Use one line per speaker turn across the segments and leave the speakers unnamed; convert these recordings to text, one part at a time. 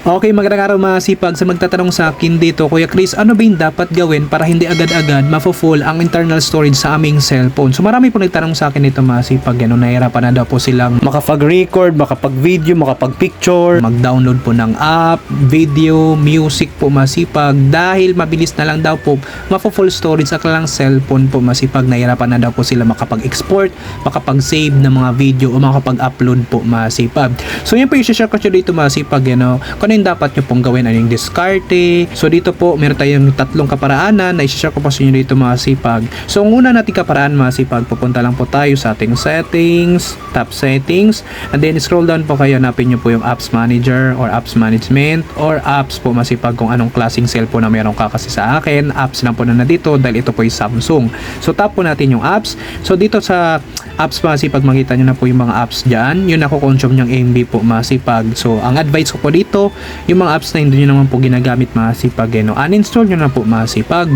Okay, magandang araw mga sipag. Sa magtatanong sa akin dito, Kuya Chris, ano ba yung dapat gawin para hindi agad-agad mafo-full ang internal storage sa aming cellphone? So marami po nagtanong sa akin dito mga sipag. Ano, nahirapan na daw po silang makapag-record, makapag-video, makapag-picture, mag-download po ng app, video, music po masipag. Dahil mabilis na lang daw po mafo-full storage sa kanilang cellphone po masipag. Nahirapan na daw po sila makapag-export, makapag-save ng mga video o makapag-upload po masipag. So yun po yung share ko dito masipag. Ano, kung ano yung dapat nyo pong gawin, ano yung diskarte. So dito po, meron tayong tatlong kaparaanan na i-share ko po sa inyo dito mga sipag. So ang una nating kaparaan mga sipag, pupunta lang po tayo sa ating settings, top settings, and then scroll down po kayo, hanapin nyo po yung apps manager or apps management or apps po masipag kung anong klaseng cellphone na meron ka kasi sa akin, apps lang po na nandito dahil ito po yung Samsung. So tap po natin yung apps. So dito sa apps masipag makita nyo na po yung mga apps dyan, yun ako consume yung MB po masipag. So ang advice ko po dito, yung mga apps na hindi nyo naman po ginagamit masipag eh, no? uninstall nyo na po masipag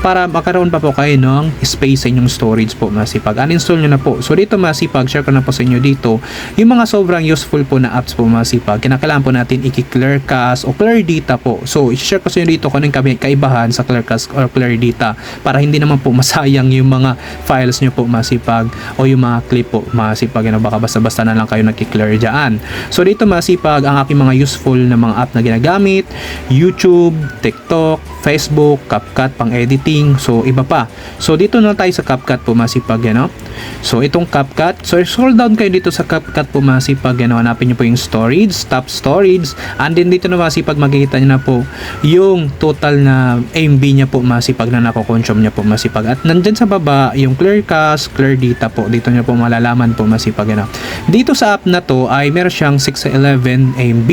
para makaroon pa po kayo ng space sa inyong storage po masipag uninstall nyo na po. So dito masipag share ko na po sa inyo dito yung mga sobrang useful po na apps po masipag kinakailangan po natin i-clear cache o clear data po. So i-share ko sa inyo dito kung anong kaibahan sa clear cache or clear data para hindi naman po masayang yung mga files nyo po masipag o yung mga clip po masipag ano, baka basta-basta na lang kayo nagki-clear dyan. So dito masipag ang aking mga useful na mga app na ginagamit YouTube, TikTok, Facebook, CapCut pang editing, so iba pa. So dito na tayo sa CapCut po masipag ano. So itong CapCut, so scroll down kayo dito sa CapCut po masipag ano, hanapin niyo po yung storage, top storage, and then dito na masipag makikita niyo na po yung total na MB niya po masipag na nako-consume niya po masipag. At nandyan sa baba yung clear cache, clear data po. Dito niyo po malalaman po masipag ano. Dito sa app na to ay meron siyang 611 MB.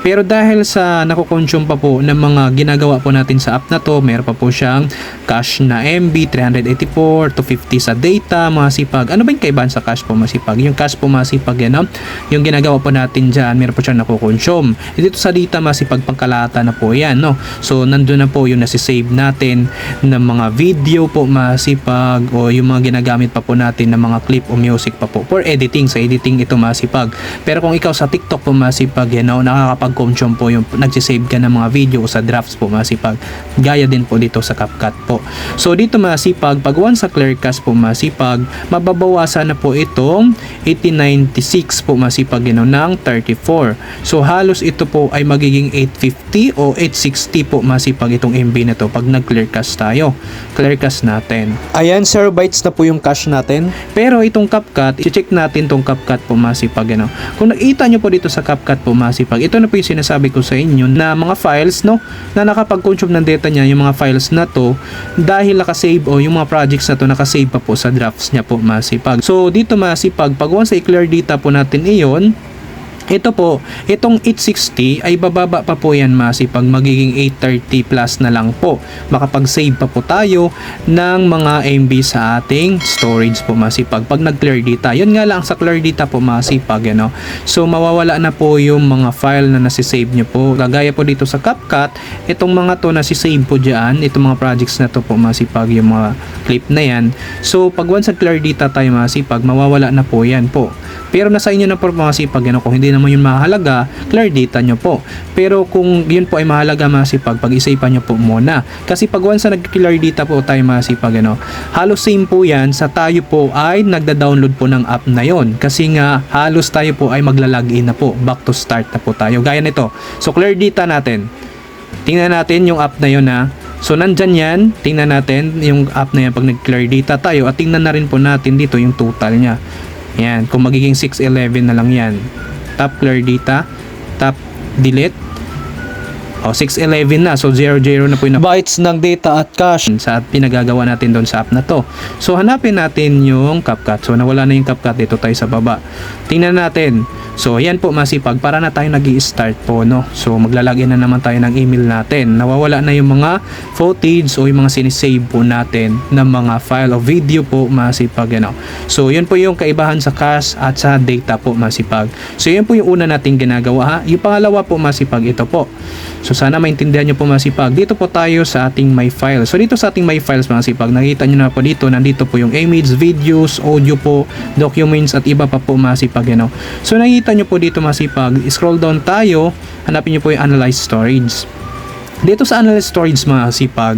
Pero dahil sa nako-consume pa po ng mga ginagawa po natin sa app na to, meron pa po siyang cache na MB 384 to 50 sa data, mga sipag. Ano ba yung kaibahan sa cache po masipag? Yung cache po masipag yan, no? yung ginagawa po natin dyan, meron po siyang nako-consume. E dito sa data masipag pangkalata na po yan, no? So nandun na po yung nasi-save natin ng mga video po masipag o yung mga ginagamit pa po natin ng mga clip o music pa po for editing. Sa editing ito masipag. Pero kung ikaw sa TikTok po masipag, yan, no? nakakapag-consume po yung nagsisave ka ng mga video sa drafts po masipag. Gaya din po dito sa CapCut po. So dito masipag, pag once sa Clearcast po masipag, mababawasan na po itong 1896 po masipag yun, ng 34. So halos ito po ay magiging 850 o 860 po masipag itong MB na to pag nag-clearcast tayo. Clearcast natin. Ayan, 0 bytes na po yung cache natin. Pero itong CapCut, i-check natin tong CapCut po masipag. Ano. Kung nakita nyo po dito sa CapCut po masipag, ito na po yung sinasabi ko sa inyo na mga files no, na nakapag-consume ng data niya, yung mga files na to, dahil nakasave o yung mga projects na to nakasave pa po sa drafts niya po masipag. So dito masipag, pag once i-clear data po natin iyon, ito po, itong 860 ay bababa pa po yan masipag magiging 830 plus na lang po. Makapag-save pa po tayo ng mga MB sa ating storage po masipag pag nag-clear data. Yun nga lang sa clear data po masipag. Ano? So mawawala na po yung mga file na nasisave nyo po. Kagaya po dito sa CapCut, itong mga to nasisave po dyan, itong mga projects na to po masipag yung mga clip na yan. So pag once nag-clear data tayo masipag, mawawala na po yan po. Pero nasa inyo na po masipag ano, kung hindi naman yun mahalaga, clear data nyo po. Pero kung yun po ay mahalaga masipag, pag-isipan nyo po muna. Kasi pag once na nag-clear data po tayo masipag, ano, halos same po yan sa tayo po ay nagda-download po ng app na yon Kasi nga halos tayo po ay magla-login na po, back to start na po tayo. Gaya nito. So clear data natin. Tingnan natin yung app na yon ha. So nandyan yan, tingnan natin yung app na yan pag nag-clear data tayo at tingnan na rin po natin dito yung total niya. Yan, kung magiging 611 na lang yan. Tap clear data, tap delete. O, 611 na. So, 00 na po yung bytes ng data at cache sa pinagagawa natin doon sa app na to. So, hanapin natin yung CapCut. So, nawala na yung CapCut. Dito tayo sa baba. Tingnan natin. So, yan po masipag. Para na tayo nag start po, no? So, maglalagay na naman tayo ng email natin. Nawawala na yung mga footage o yung mga sinisave po natin ng mga file o video po masipag, ano? So, yun po yung kaibahan sa cache at sa data po masipag. So, yun po yung una nating ginagawa, ha? Yung pangalawa po masipag, ito po. So, sana maintindihan nyo po mga sipag. Dito po tayo sa ating My Files. So dito sa ating My Files mga sipag, nakita nyo na po dito, nandito po yung image, videos, audio po, documents at iba pa po mga sipag. Ano. So nakita nyo po dito mga sipag, scroll down tayo, hanapin nyo po yung Analyze Storage. Dito sa analyze storage mga sipag,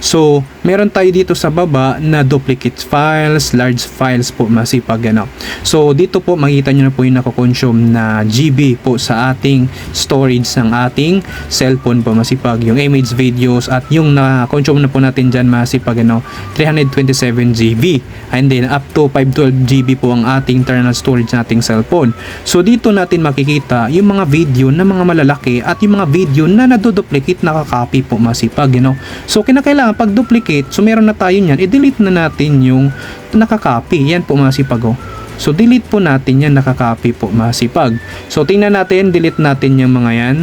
so meron tayo dito sa baba na duplicate files, large files po mga sipag ano. So dito po makita nyo na po yung nakakonsume na GB po sa ating storage ng ating cellphone po mga sipag. Yung image, videos at yung na-consume na po natin dyan mga sipag ano, 327 GB. And then up to 512 GB po ang ating internal storage nating cellphone. So dito natin makikita yung mga video na mga malalaki at yung mga video na nadoduplicate nakaka-copy po masipag, you know. So kinakailangan pag duplicate, so meron na tayo niyan, i-delete na natin yung nakaka-copy. Yan po masipag oh. So delete po natin yan, nakaka-copy po masipag. So tingnan natin, delete natin yung mga yan.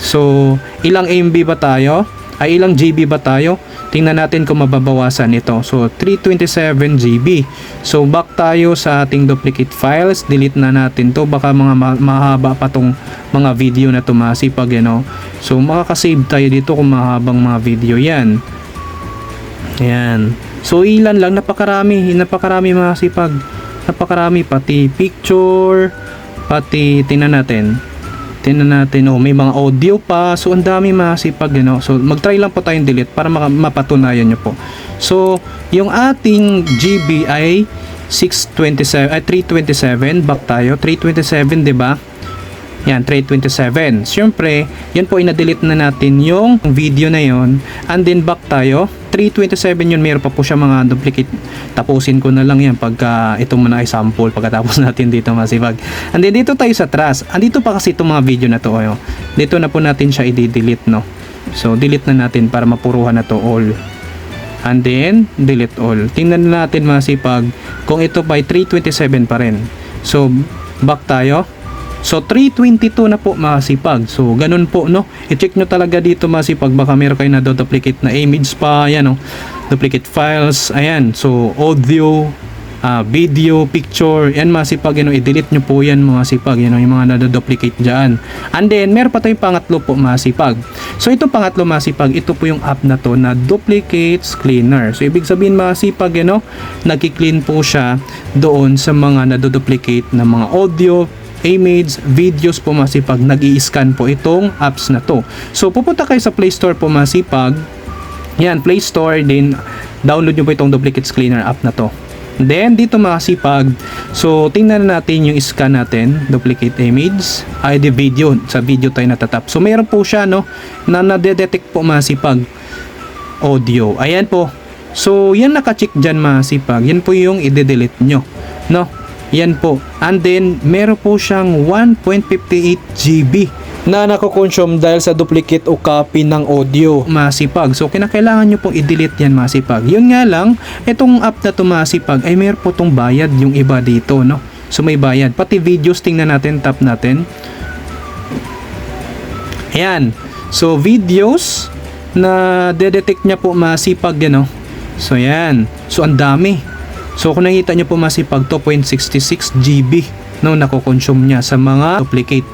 So ilang MB ba tayo? Ay ilang GB ba tayo? Tingnan natin kung mababawasan ito. So 327 GB. So back tayo sa ating duplicate files. Delete na natin to. Baka mga ma- mahaba pa tong mga video na tumasipag yan. oh. So makakasave tayo dito kung mahabang mga video yan. Ayan. So ilan lang napakarami, napakarami mga sipag. Napakarami pati picture, pati tingnan natin. Tingnan natin oh, may mga audio pa. So ang dami mga sipag you know? So mag-try lang po tayong delete para mapatunayan nyo po. So yung ating GB ay 627 ay 327 back tayo 327 'di ba yan, 327. Siyempre, yan po ina-delete na natin yung video na yon And then back tayo. 327 yun, meron pa po siya mga duplicate. Tapusin ko na lang yan pagka ito muna ay sample pagkatapos natin dito masipag. And then dito tayo sa trust. Andito pa kasi itong mga video na to. Ayo. Dito na po natin siya i-delete, no? So, delete na natin para mapuruhan na to all. And then, delete all. Tingnan natin masipag kung ito ay 327 pa rin. So, back tayo. So 322 na po masipag. So ganun po no. I-check nyo talaga dito masipag baka meron kayo na duplicate na image pa, ayan no. Duplicate files, ayan. So audio, ah, video, picture, yan masipag yun, i-delete nyo po yan mga sipag, yan yung mga nadoduplicate dyan. And then, meron pa tayong pangatlo po masipag. So, itong pangatlo masipag, ito po yung app na to na duplicates cleaner. So, ibig sabihin masipag, you know, nagki-clean po siya doon sa mga nadoduplicate na mga audio, image, videos po masipag, nag scan po itong apps na to. So, pupunta kayo sa Play Store po masipag, yan, Play Store, din download nyo po itong Duplicates Cleaner app na to. Then, dito makasipag, so tingnan na natin yung scan natin, duplicate image, the video, sa video tayo natatap. So, meron po siya, no, na nadedetect po masipag audio. Ayan po. So, yan nakacheck dyan masipag. Yan po yung i-delete nyo. No? Yan po. And then, meron po siyang 1.58 GB na nako-consume dahil sa duplicate o copy ng audio masipag. So, kinakailangan nyo pong i-delete yan masipag. Yun nga lang, itong app na to masipag ay meron po tong bayad yung iba dito, no? So, may bayad. Pati videos, tingnan natin, tap natin. Ayan. So, videos na dedetect niya po masipag yan, no? So, yan. So, ang dami. So, kung nakita niyo po masipag, 2.66 GB no, nako-consume niya sa mga duplicate.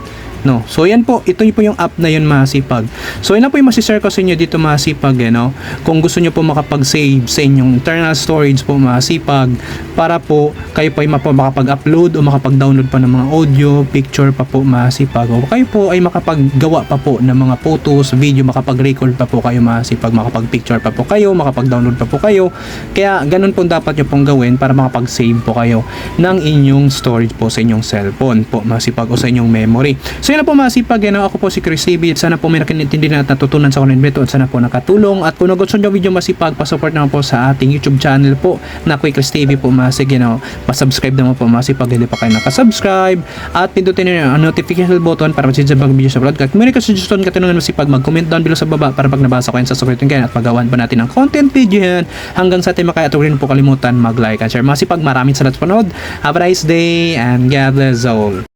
No. So, yan po. Ito po yung app na yun masipag. So, yan na po yung masishare ko sa inyo dito masipag. Eh, no? Kung gusto niyo po makapag-save sa inyong internal storage po masipag para po kayo po ay makapag-upload o makapag-download pa ng mga audio, picture pa po masipag. O kayo po ay makapaggawa pa po ng mga photos, video, makapag-record pa po kayo masipag, makapag-picture pa po kayo, makapag-download pa po kayo. Kaya ganun po dapat nyo pong gawin para makapag-save po kayo ng inyong storage po sa inyong cellphone po masipag o sa inyong memory. So na po masipag, yan ako po si Chris TV at sana po may nakinintindi na at natutunan sa nito at sana po nakatulong. At kung nagustuhan nyo video masipag, pasupport naman po sa ating YouTube channel po. Na Quick Chris TV po masig, you know, pasubscribe naman po masipag, hindi pa kayo nakasubscribe. At pindutin nyo ang notification button para masig sa bagong video sa vlog. At may suggestion katanungan masipag, mag-comment down below sa baba para pag nabasa ko yan sa support kayo at magawan pa natin ng content video yan. Hanggang sa ating makaya at po kalimutan mag-like and share. Masipag, maraming salamat sa panood. Have a nice day and God bless all